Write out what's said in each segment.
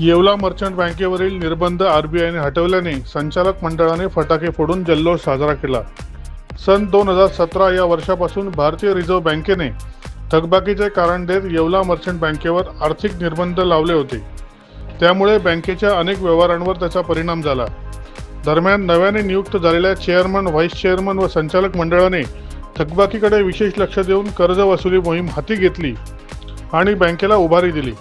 Yeola merchant बँकेवरील निर्बंध आरबीआयने हटवल्याने संचालक मंडळाने फटाके फोडून जल्लोष साजरा केला. सन दोन हजार सतरा या वर्षापासून भारतीय रिझर्व्ह बँकेने थकबाकीचे कारण देत येवला मर्चंट बँकेवर आर्थिक निर्बंध लावले होते. त्यामुळे बँकेच्या अनेक व्यवहारांवर त्याचा परिणाम झाला. दरम्यान नव्याने नियुक्त झालेल्या चेअरमन व्हाईस चेअरमन व संचालक मंडळाने थकबाकीकडे विशेष लक्ष देऊन कर्ज वसुली मोहीम हाती घेतली आणि बँकेला उभारी दिली.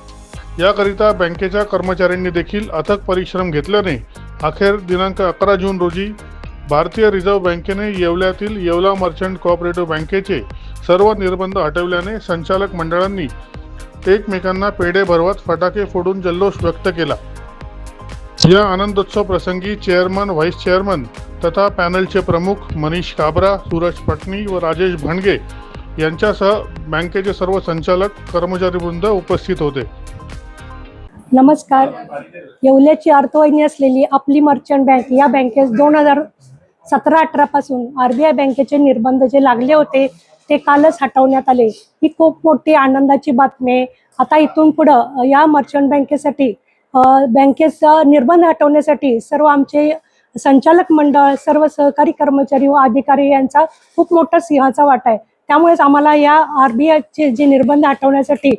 याकरिता बँकेच्या कर्मचाऱ्यांनी देखील अथक परिश्रम घेतल्याने अखेर दिनांक अकरा जून रोजी भारतीय रिझर्व्ह बँकेने येवल्यातील येवला मर्चंट कोऑपरेटिव्ह बँकेचे सर्व निर्बंध हटवल्याने संचालक मंडळांनी एकमेकांना पेढे भरवत फटाके फोडून जल्लोष व्यक्त केला. या आनंदोत्सव प्रसंगी चेअरमन व्हाईस चेअरमन तथा पॅनलचे प्रमुख मनीष काबरा सूरज पटणी व राजेश भांडगे यांच्यासह बँकेचे सर्व संचालक कर्मचारीवृंद उपस्थित होते. नमस्कार. येवल्याची अर्थवाहिनी असलेली आपली मर्चंट बँक या बँकेस दोन हजार सतरा अठरापासून आर बी आय बँकेचे निर्बंध जे लागले होते ते कालच हटवण्यात आले. ही खूप मोठी आनंदाची बातमी आहे. आता इथून पुढं या मर्चंट बँकेसाठी बँकेचा निर्बंध हटवण्यासाठी सर्व आमचे संचालक मंडळ सर्व सहकारी कर्मचारी व अधिकारी यांचा खूप मोठा सिंहाचा वाटा आहे. त्यामुळेच आम्हाला या आर बी आयचे जे निर्बंध हटवण्यासाठी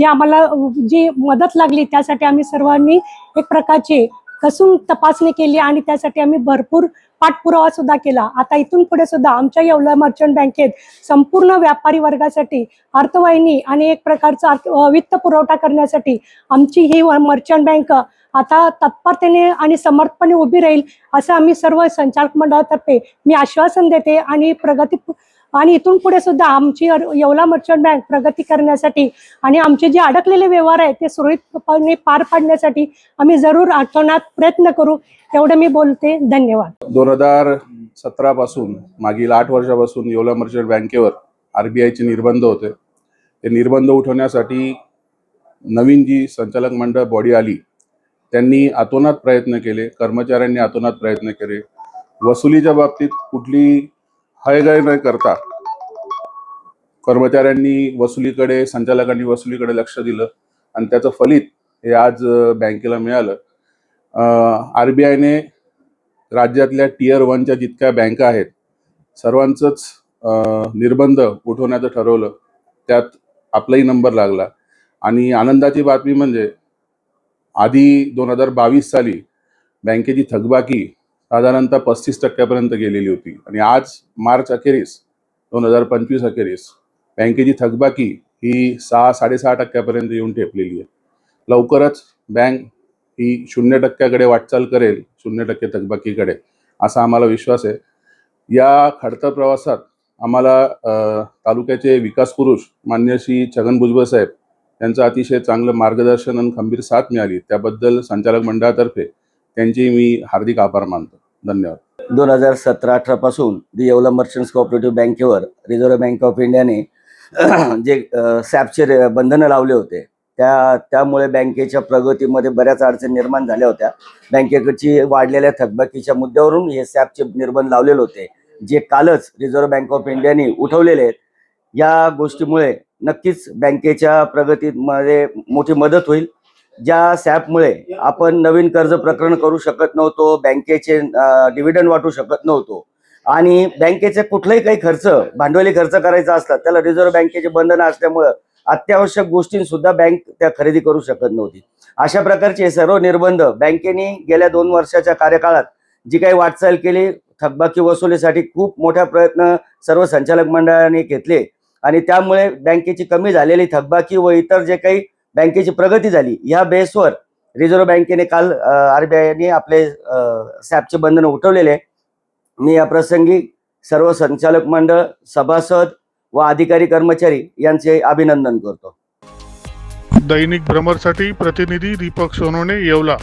जे आम्हाला जी मदत लागली त्यासाठी आम्ही सर्वांनी एक प्रकारचे कसून तपासणी केली आणि त्यासाठी आम्ही भरपूर पाठपुरावा सुद्धा केला. आता इथून पुढे सुद्धा आमच्या येवला मर्चंट बँकेत संपूर्ण व्यापारी वर्गासाठी अर्थवाहिनी आणि एक प्रकारचा वित्त पुरवठा करण्यासाठी आमची ही मर्चंट बँक आता तत्परतेने आणि समर्थपणे उभी राहील असं आम्ही सर्व संचालक मंडळातर्फे मी आश्वासन देते आणि प्रगती आणि इथून पुढे सुद्धा आमची येवला मर्चंट बँक प्रगती करण्यासाठी आणि आमचे जे अडकलेले व्यवहार आहेत ते सुरळीतपणे पार पाडण्यासाठी आम्ही जरूर आठवण्यात प्रयत्न करू. एवढं मी बोलते. धन्यवाद. दोन हजार सतरा पासून मागील आठ वर्षापासून येवला मर्चंट बँकेवर आरबीआयचे निर्बंध होते. ते निर्बंध उठवण्यासाठी नवीन जी संचालक मंडळ बॉडी आली त्यांनी अतोनात प्रयत्न केले कर्मचाऱ्यांनी अतोनात प्रयत्न केले. वसुलीच्या बाबतीत कुठली हयगय न करता कर्मचाऱ्यांनी वसुलीकडे संचालकांनी वसुलीकडे लक्ष दिलं आणि त्याचं फलित हे आज बँकेला मिळालं. आरबीआयने राज्यातल्या टीयर वनच्या जितक्या बँका आहेत सर्वांचंच निर्बंध उठवण्याचं ठरवलं. त्यात आपलाही नंबर लागला. आणि आनंदाची बातमी म्हणजे आधी दोन हजार बावीस साली बँकेची थकबाकी साधारणतः पस्तीस टक्क्यापर्यंत गेलेली होती. आणि आज मार्च अखेरीस दोन हजार पंचवीस अखेरीस बँकेची थकबाकी ही सहा साडेसहा टक्क्यापर्यंत येऊन ठेपलेली आहे. लवकरच बँक ही शून्य टक्क्याकडे वाटचाल करेल शून्य टक्के थकबाकीकडे असा आम्हाला विश्वास आहे. या खडतर प्रवासात आम्हाला तालुक्याचे विकास पुरुष मान्य श्री छगन भुजबळ साहेब यांचं अतिशय चांगलं मार्गदर्शन आणि खंबीर साथ मिळाली. त्याबद्दल संचालक मंडळातर्फे त्यांची मी हार्दिक आभार मानतो. धन्यवाद. दोन हजार सतरा अठरा पासून दी येवला मर्चंट्स कोऑपरेटिव्ह बँकेवर रिझर्व्ह बँक ऑफ इंडियाने जे सॅपचे बंधनं लावले होते त्या त्यामुळे बँकेच्या प्रगतीमध्ये बऱ्याच अडचणी निर्माण झाल्या होत्या. बँकेकडची वाढलेल्या थकबाकीच्या मुद्द्यावरून हे सॅपचे निर्बंध लावलेले होते जे कालच रिझर्व्ह बँक ऑफ इंडियाने उठवलेले आहेत. या गोष्टीमुळे नक्कीच बँकेच्या प्रगतीमध्ये मोठी मदत होईल. ज्या सॅपमुळे आपण नवीन कर्ज प्रकरण करू शकत नव्हतो बँकेचे डिव्हिडंड वाटू शकत नव्हतो. आणि बँकेचे कुठलाही काही खर्च भांडवली खर्च करायचा असला त्याला रिझर्व्ह बँकेचे बंधनं असल्यामुळं अत्यावश्यक गोष्टी सुद्धा बँक त्या खरेदी करू शकत नव्हती. अशा प्रकारचे सर्व निर्बंध बँकेने गेल्या दोन वर्षाच्या कार्यकाळात जी काही वाटचाल केली थकबाकी वसुलीसाठी खूप मोठा प्रयत्न सर्व संचालक मंडळाने घेतले. आणि त्यामुळे बँकेची कमी झालेली थकबाकी व इतर जे काही बँकेची प्रगती झाली. या बेसवर रिझर्व्ह बँकेने काल आरबीआयने आपले सॅपचे बंधन उठवलेले. आहे. मी या प्रसंगी सर्व संचालक मंडळ सभासद व अधिकारी कर्मचारी यांचे अभिनंदन करतो. दैनिक भ्रमरसाठी प्रतिनिधी दीपक सोनवणे येवला.